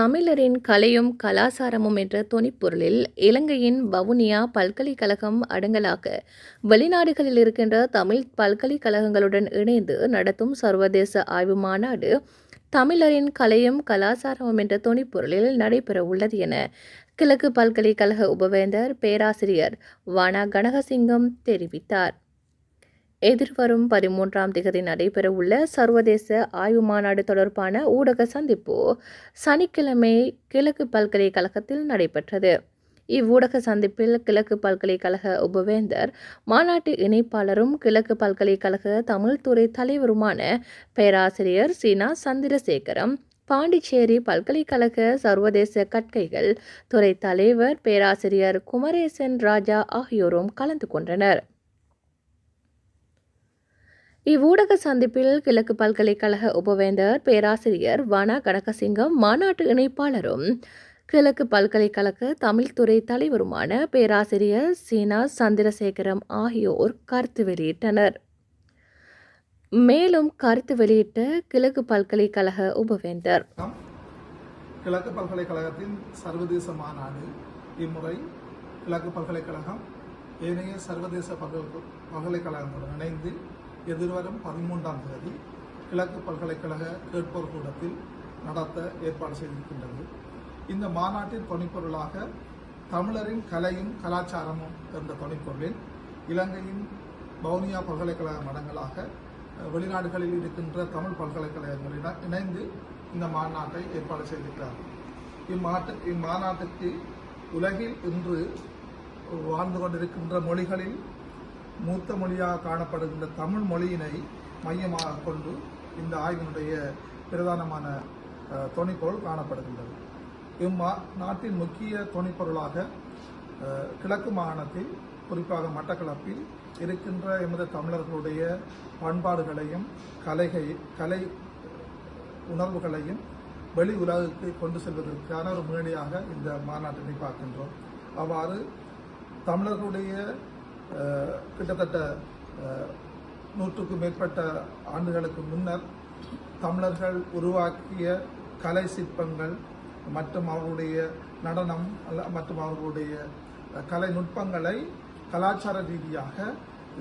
தமிழரின் கலையும் கலாசாரமும் என்ற தொனிப்பொருளில் இலங்கையின் வவுனியா பல்கலைக்கழகம் அடங்கலாக. வெளிநாடுகளில் இருக்கின்ற தமிழ் பல்கலைக்கழகங்களுடன் இணைந்து நடத்தும் சர்வதேச ஆய்வு மாநாடு தமிழரின் கலையும் கலாசாரமும் என்ற தொனிப்பொருளில் நடைபெறவுள்ளது என கிழக்கு பல்கலைக்கழக உபவேந்தர் பேராசிரியர் வானா கனகசிங்கம் தெரிவித்தார். எதிர்வரும் பதிமூன்றாம் திகதி நடைபெறவுள்ள சர்வதேச ஆய்வு மாநாடு தொடர்பான ஊடக சந்திப்பு சனிக்கிழமை கிழக்கு பல்கலைக்கழகத்தில் நடைபெற்றது. இவ்வூடக சந்திப்பில் கிழக்கு பல்கலைக்கழக உபவேந்தர் மாநாட்டு இணைப்பாளரும் கிழக்கு பல்கலைக்கழக தமிழ்துறை தலைவருமான பேராசிரியர் சீனா சந்திரசேகரம் பாண்டிச்சேரி பல்கலைக்கழக சர்வதேச கற்கைகள் துறை தலைவர் பேராசிரியர் குமரேசன் ராஜா ஆகியோரும் கலந்து கொண்டனர். இவ்வூடக சந்திப்பில் கிழக்கு பல்கலைக்கழக உபவேந்தர் பேராசிரியர் வன கனகசிங்கம் மாநாட்டு இணைப்பாளரும் கிழக்கு பல்கலைக்கழக தமிழ்துறை தலைவருமான பேராசிரியர் சீனா சந்திரசேகரம் ஆகியோர் கருத்து வெளியிட்டனர். மேலும் கருத்து வெளியிட்ட கிழக்கு பல்கலைக்கழக உபவேந்தர். கிழக்கு பல்கலைக்கழகத்தின் சர்வதேச மாநாடு இம்முறை கிழக்கு பல்கலைக்கழகம் ஏனைய சர்வதேச பல்கலைக்கழகங்களுடன் இணைந்து எதிர்வரும் பதிமூன்றாம் தேதி கிழக்கு பல்கலைக்கழக கேட்போர் கூடத்தில் நடத்த ஏற்பாடு செய்திருக்கின்றது. இந்த மாநாட்டின் துணைப்பொருளாக தமிழரின் கலையும் கலாச்சாரமும் என்ற துணைப்பொருளில் இலங்கையின் வவுனியா பல்கலைக்கழக மடங்களாக வெளிநாடுகளில் இருக்கின்ற தமிழ் பல்கலைக்கழகங்களிடம் இணைந்து இந்த மாநாட்டை ஏற்பாடு செய்திருக்கிறார்கள் இம்மாட்டு இம்மாநாட்டுக்கு உலகில் இன்று வாழ்ந்து கொண்டிருக்கின்ற மொழிகளில் மூத்த மொழியாக காணப்படுகின்ற தமிழ் மொழியினை மையமாக கொண்டு இந்த ஆய்வினுடைய பிரதானமான துணைப்பொருள் காணப்படுகின்றது. இம்மா நாட்டின் முக்கிய துணைப்பொருளாக கிழக்கு மாகாணத்தில் குறிப்பாக மட்டக்களப்பில் இருக்கின்ற எமது தமிழர்களுடைய பண்பாடுகளையும் கலைகை கலை உணர்வுகளையும் வெளி உலகுக்கு கொண்டு செல்வதற்கான ஒரு மேடையாக இந்த மாநாட்டினை பார்க்கின்றோம். அவ்வாறு தமிழர்களுடைய கிட்டத்தட்ட நூற்றுக்கும் மேற்பட்ட ஆண்டுகளுக்கு முன்னர் தமிழர்கள் உருவாக்கிய கலை சிற்பங்கள் மற்றும் அவர்களுடைய நடனம் அல்ல மற்றும் அவர்களுடைய கலை நுட்பங்களை கலாச்சார ரீதியாக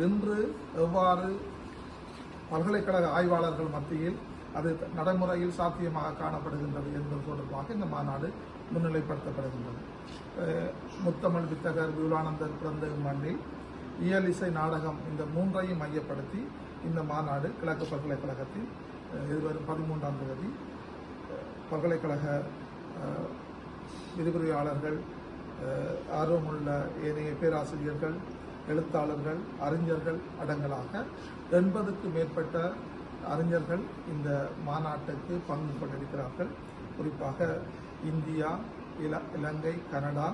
இன்று எவ்வாறு பல்கலைக்கழக ஆய்வாளர்கள் மத்தியில் அது நடைமுறையில் சாத்தியமாக காணப்படுகின்றது என்பது தொடர்பாக இந்த மாநாடு முன்னிலைப்படுத்தப்படுகின்றது. முத்தமிழ் வித்தகர் விவலானந்தர் பிறந்த மண்ணில் இயல் இசை நாடகம் இந்த மூன்றையும் மையப்படுத்தி இந்த மாநாடு கிழக்கு பல்கலைக்கழகத்தில் எதிர்வரும் பதிமூன்றாம் தேதி பல்கலைக்கழக விரிவுரையாளர்கள் ஆர்வமுள்ள ஏனைய பேராசிரியர்கள் எழுத்தாளர்கள் அறிஞர்கள் அடங்கலாக எண்பதுக்கு மேற்பட்ட அறிஞர்கள் இந்த மாநாட்டுக்கு பங்கு கொண்டிருக்கிறார்கள். குறிப்பாக இந்தியா இல Ilangai Canada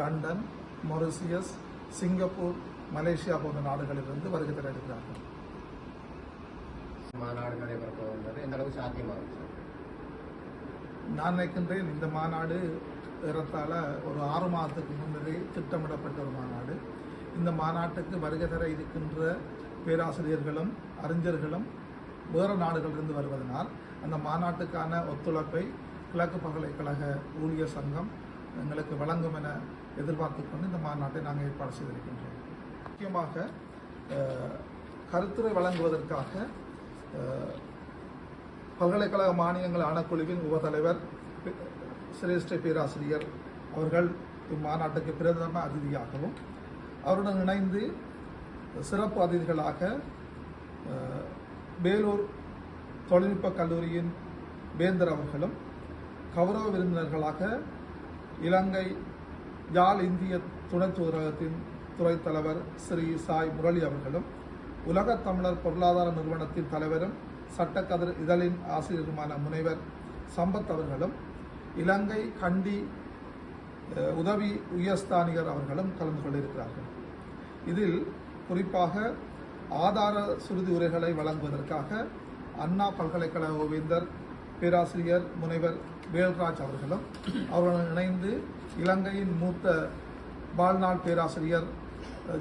London Mauritius Singapore Malaysia போன்ற நாடுகளிலிருந்து வருகை தர இருக்கிறார்கள். மாநாடு நடைபெற போகின்றது எந்த அளவுக்கு சாத்தியமாகும் நான் நினைக்கின்றேன் இந்த மாநாடு ஏறத்தாழ ஒரு ஆறு மாதத்துக்கு முன்னரே திட்டமிடப்பட்ட ஒரு மாநாடு. இந்த மாநாட்டுக்கு வருகை தர இருக்கின்ற பேராசிரியர்களும் அறிஞர்களும் வேறு நாடுகளிலிருந்து வருவதனால் அந்த மாநாட்டுக்கான ஒத்துழைப்பை கிழக்கு பல்கலைக்கழக ஊழியர் சங்கம் எங்களுக்கு வழங்கும் என எதிர்பார்த்து கொண்டு இந்த மாநாட்டை நாங்கள் ஏற்பாடு செய்திருக்கின்றோம். முக்கியமாக கருத்துரை வழங்குவதற்காக பல்கலைக்கழக மானியங்கள் ஆணைக்குழுவின் உபத்தலைவர் சிரேஷ்ட பேராசிரியர் அவர்கள் இம்மாநாட்டுக்கு பிரதம அதிதியாகவும் அவருடன் இணைந்து சிறப்பு அதிதிகளாக வேலூர் தொழில்நுட்ப கல்லூரியின் வேந்தர் அவர்களும் கௌரவ விருந்தினர்களாக இலங்கை யாழ் இந்திய துணை தூதரகத்தின் துறை தலைவர் ஸ்ரீ சாய் முரளி அவர்களும் உலகத் தமிழர் பொருளாதார நிறுவனத்தின் தலைவரும் சட்டக்கதிர் இதழின் ஆசிரியருமான முனைவர் சம்பத் அவர்களும் இலங்கை கண்டி உதவி உயர்ஸ்தானிகர் அவர்களும் கலந்து கொண்டிருக்கிறார்கள். இதில் குறிப்பாக ஆதார சுருதி உரைகளை வழங்குவதற்காக அண்ணா பல்கலைக்கழக ஓவிந்தர் பேராசிரியர் முனைவர் வேல்ராஜ் அவர்களும் அவர்களுடன் இணைந்து இலங்கையின் மூத்த வாழ்நாள் பேராசிரியர்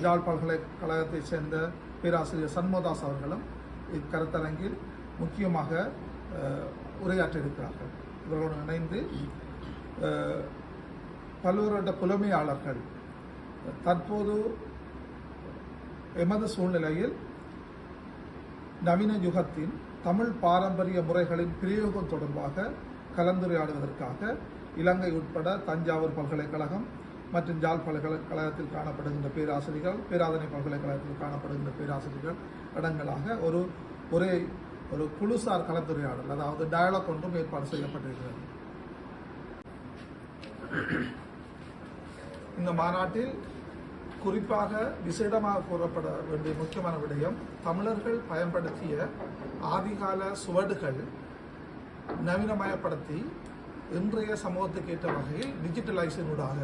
ஜாழ் பல்கலைக்கழகத்தைச் சேர்ந்த பேராசிரியர் சண்முகதாஸ் அவர்களும் இக்கருத்தரங்கில் முக்கியமாக அஹ், உரையாற்றியிருக்கிறார்கள். இவர்களுடன் இணைந்து பல்வேறு பல்வேறுபட்ட புலமையாளர்கள் தற்போது எமது சூழ்நிலையில் நவீன யுகத்தின் தமிழ் பாரம்பரிய முறைகளின் பிரயோகம் தொடர்பாக கலந்துரையாடுவதற்காக இலங்கை உட்பட தஞ்சாவூர் பல்கலைக்கழகம் மற்றும் ஜாழ் பல்கலைக்கழகத்தில் காணப்படுகின்ற பேராசிரியர்கள் பேராதனை பல்கலைக்கழகத்தில் காணப்படுகின்ற பேராசிரியர்கள் இடங்களாக ஒரு ஒரே ஒரு குழுசார் கலந்துரையாடல் அதாவது டயலாக் ஒன்றும் ஏற்பாடு செய்யப்பட்டிருக்கிறது. இந்த மாநாட்டில் குறிப்பாக விசேடமாக கூறப்பட வேண்டிய முக்கியமான விடயம் தமிழர்கள் பயன்படுத்திய ஆதிகால சுவடுகள் நவீனமயப்படுத்தி இன்றைய சமூகத்துக்கு ஏற்ற வகையில் டிஜிட்டலைசனூடாக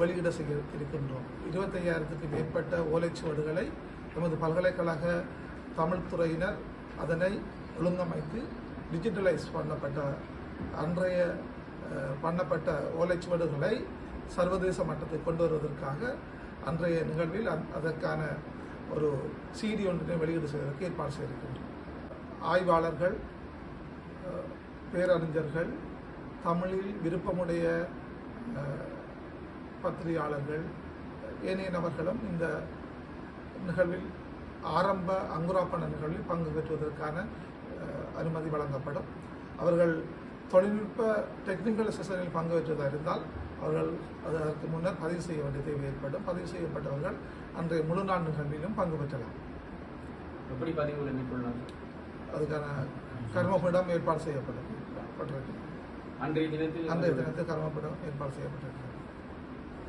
வெளியிட செய்ய இருக்கின்றோம். இருபத்தையாயிரத்துக்கு மேற்பட்ட ஓலைச்சுவடுகளை எமது பல்கலைக்கழக தமிழ் துறையினர் அதனை ஒழுங்கமைத்து டிஜிட்டலைஸ் பண்ணப்பட்ட அன்றைய பண்ணப்பட்ட ஓலைச்சுவடுகளை சர்வதேச மட்டத்தை கொண்டு வருவதற்காக அன்றைய நிகழ்வில் அந் அதற்கான ஒரு சீடி ஒன்றினை வெளியீடு செய்வதற்கு ஏற்பாடு செய்திருக்கின்றோம். ஆய்வாளர்கள் பேரறிஞர்கள் தமிழில் விருப்பமுடைய பத்திரிகையாளர்கள் ஏனைய நபர்களும் இந்த நிகழ்வில் ஆரம்ப அங்குராப்பண நிகழ்வில் பங்கு பெற்றுவதற்கான அனுமதி வழங்கப்படும். அவர்கள் தொழில்நுட்ப டெக்னிக்கல் செஷனில் பங்கு பெற்றதாக இருந்தால் அவர்கள் அதற்கு முன்னர் பதிவு செய்ய வேண்டிய தேவை ஏற்படும். பதிவு செய்யப்பட்டவர்கள் அன்றைய முழு நாள் நிகழ்விலும் பங்கு பெற்றலாம். எப்படி பதிவுகளை மேற்கொள்ளலாம் அதுக்கான கர்மபீடம் ஏற்பாடு செய்யப்படும் அன்றைய தினத்தில் அன்றைய தினத்தில் கர்மபீடம் ஏற்பாடு செய்யப்பட்டிருக்கிறது